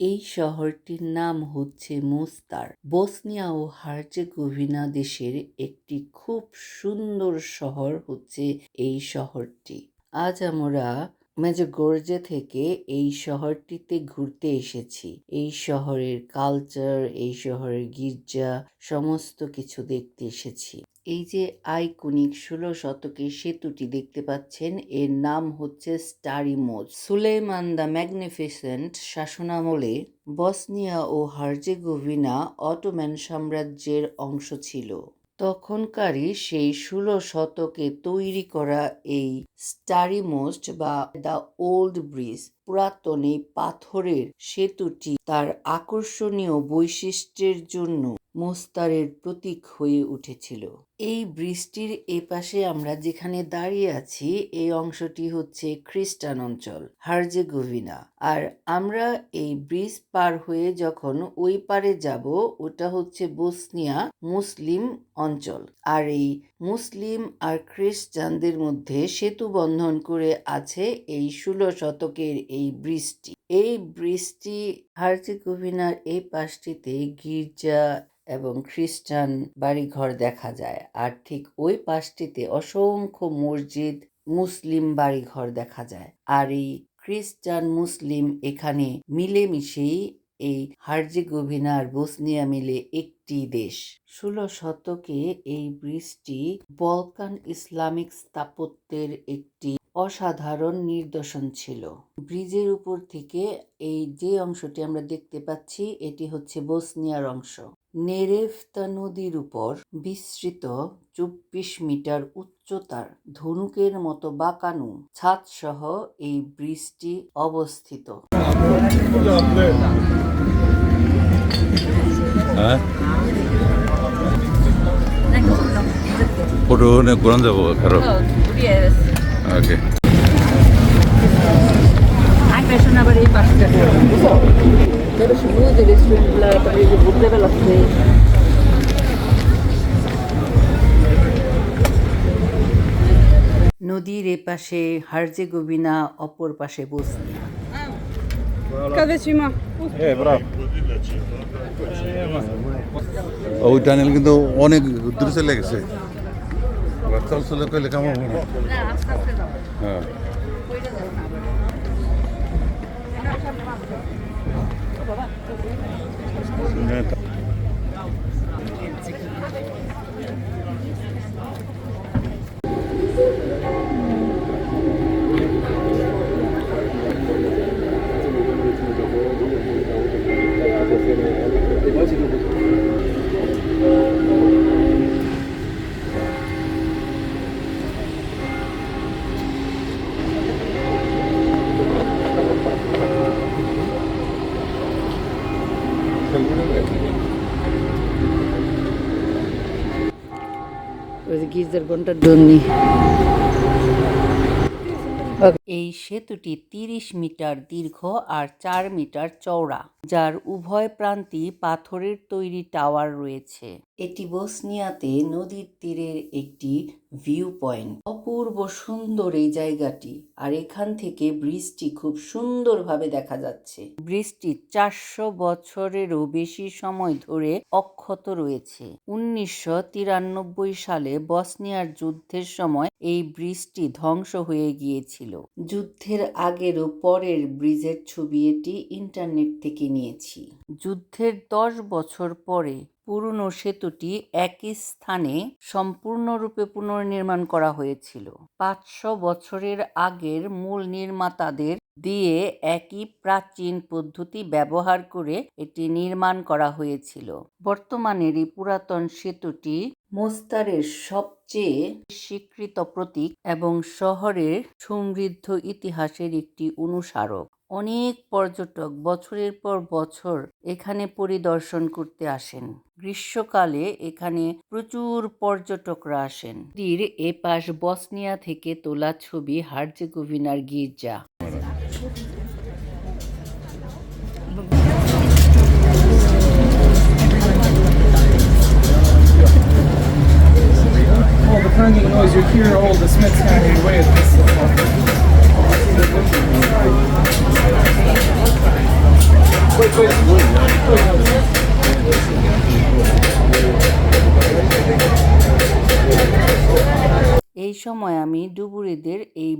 এই শহরটির নাম হচ্ছে মোস্তার। বসনিয়া ও হার্জেগোভিনা দেশের একটি খুব সুন্দর শহর হচ্ছে এই শহরটি। আজ আমরা মেজগোর্জে থেকে এই শহরটিতে ঘুরতে এসেছি। এই শহরের কালচার, এই শহরের গির্জা, সমস্ত কিছু দেখতে এসেছি। এই যে আইকনিক ষোলো শতকের সেতুটি দেখতে পাচ্ছেন, এর নাম হচ্ছে Stari Most Suleiman the Magnificent শাসনামলে বসনিয়া ও হার্জেগোভিনা অটোম্যান সাম্রাজ্যের অংশ ছিল। তখনকারই সেই ষোলো শতকে তৈরি করা এই স্টারিমোস্ট বা দ্য ওল্ড ব্রিজ, পুরাতন এই পাথরের সেতুটি তার আকর্ষণীয় বৈশিষ্ট্যের জন্য মোস্তারের প্রতীক হয়ে উঠেছিল। এই ব্রিজটির এপাশে আমরা যেখানে দাঁড়িয়ে আছি, এই অংশটি হচ্ছে খ্রিস্টান অঞ্চল, হার্জেগোভিনা। আর আমরা এই ব্রিজ পার হয়ে যখন ওই পারে যাব, ওটা হচ্ছে বসনিয়া মুসলিম অঞ্চল। আর এই মুসলিম আর খ্রিস্টানদের মধ্যে সেতু বন্ধন করে আছে এই ষোলো শতকের এই ব্রিজটি। এই ব্রিজটি হার্জেগোভিনার এই পাশটিতে গির্জা এবং খ্রিস্টান বাড়িঘর দেখা যায়। আর ঠিক ওই পাশটিতে অসংখ্য মসজিদ, মুসলিম বাড়িঘর দেখা যায়। আর এই খ্রিস্টান মুসলিম এখানে মিলেমিশেই এই হার্জেগোভিনা আর বসনিয়া মিলে একটি দেশ। ষোলো শতকে এই ব্রিজটি বলকান ইসলামিক স্থাপত্যের একটি অসাধারণ নিদর্শন ছিল। ব্রিজের উপর থেকে এই যে অংশটি আমরা দেখতে পাচ্ছি, এটি হচ্ছে বসনিয়ার অংশ। নেরেফতা নদীর উপর বিস্তৃত চব্বিশ মিটার উচ্চতার ধনুকের মতো বাঁকানো ছাদসহ এই ব্রিজটি অবস্থিত। হ্যাঁ? ফটো কোরআন যাব খারাপ ওকে Le sue per le butte della নদীর এপাশে হার্জেগোভিনা অপর পাশে বসনিয়া ওই টানেল কিন্তু অনেক দূরে চলে গেছে না হ্যাঁ গির্জার ঘণ্টার জন্য। এই সেতুটি তিরিশ মিটার দীর্ঘ আর চার মিটার চওড়া, যার উভয় প্রান্তে পাথরের তৈরি টাওয়ার রয়েছে। এটি বসনিয়াতে নদীর তীরের একটি ভিউ পয়েন্ট অপূর্ব সুন্দর এই জায়গাটি, আর এখান থেকে ব্রিজটি খুব সুন্দরভাবে দেখা যাচ্ছে। ব্রিজটি চারশো বছরেরও বেশি সময় ধরে অক্ষত রয়েছে। উনিশশো তিরানব্বই সালে বসনিয়ার যুদ্ধের সময় এই ব্রিজটি ধ্বংস হয়ে গিয়েছিল। যুদ্ধের আগের ও পরের ব্রিজের ছবি এটি ইন্টারনেট থেকে নিয়েছি। যুদ্ধের দশ বছর পরে পুরনো সেতুটি একই স্থানে সম্পূর্ণরূপে পুনর্নির্মাণ করা হয়েছিল। পাঁচশো বছরের আগের মূল নির্মাতাদের দিয়ে একই প্রাচীন পদ্ধতি ব্যবহার করে এটি নির্মাণ করা হয়েছিল। বর্তমানের এই পুরাতন সেতুটি মোস্তারের সবচেয়ে স্বীকৃত প্রতীক এবং শহরের সমৃদ্ধ ইতিহাসের একটি অনুস্মারক। অনেক পর্যটক বছরের পর বছর এখানে পরিদর্শন করতে আসেন। গ্রীষ্মকালে এখানে প্রচুর পর্যটকরা আসেন। নদীর এপাশ বসনিয়া থেকে তোলা ছবি হার্জেগোভিনার গির্জা। All the noise you hear, all the smiths hammering away at this.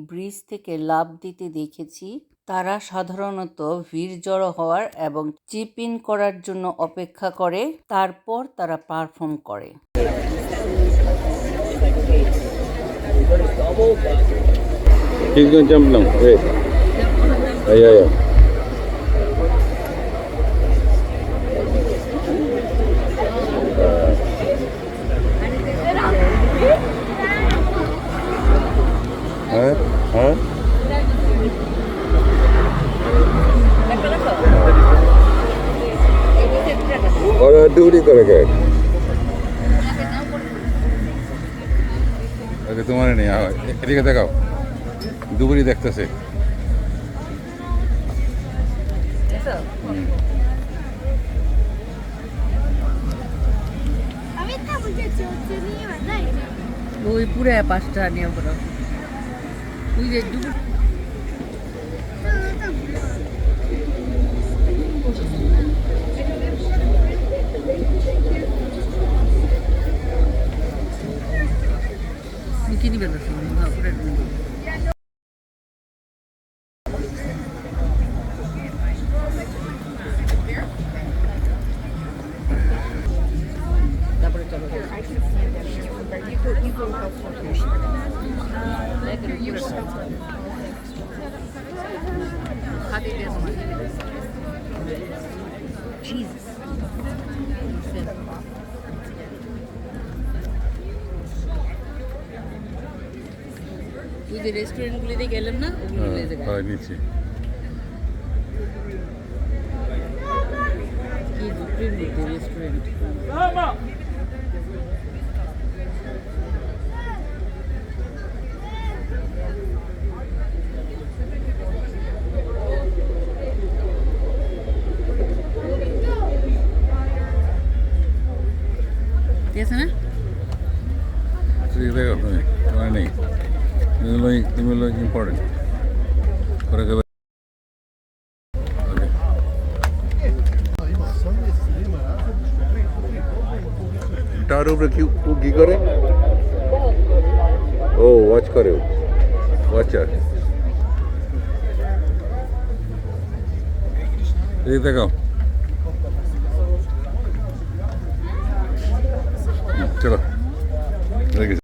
Bridge থেকে লাভ দিতে দেখেছি তারা সাধারণত ভিড় জড়ো হওয়ার এবং চিপ ইন করার জন্য অপেক্ষা করে তারপর তারা পারফর্ম করে He's gonna jump now. Wait. Yeah, yeah, yeah. হ্যাঁ হ্যাঁ ওরা ডিউটি করে কে ওকে তোমার নেই এদিকে দেখাও। দুপুরি দেখতেছে. ওই পুরো পাঁচটা নিয়ে পড়ো। ওই যে দুপুর কি নিবে না হ্যাঁ খাদি দিয়ে তোমার Jesus. ওই যে রেস্টুরেন্টগুলিতে গেলাম না ওগুলো এই জায়গায় হ্যাঁ নিচ্ছি কি দুপুরের মধ্যে রেস্টুরেন্ট ঠিক আছে না এদিকে দেখাও তুমি তোমার নেই তুমি হলো তুমি হলো ইম্পর্টেন্ট করে দেবে Okay. টাওয়ার উপরে কি ও কি করে ও ওয়াচ করে ওয়াচার এদিকে দেখাও হুম, চলো রেখেছি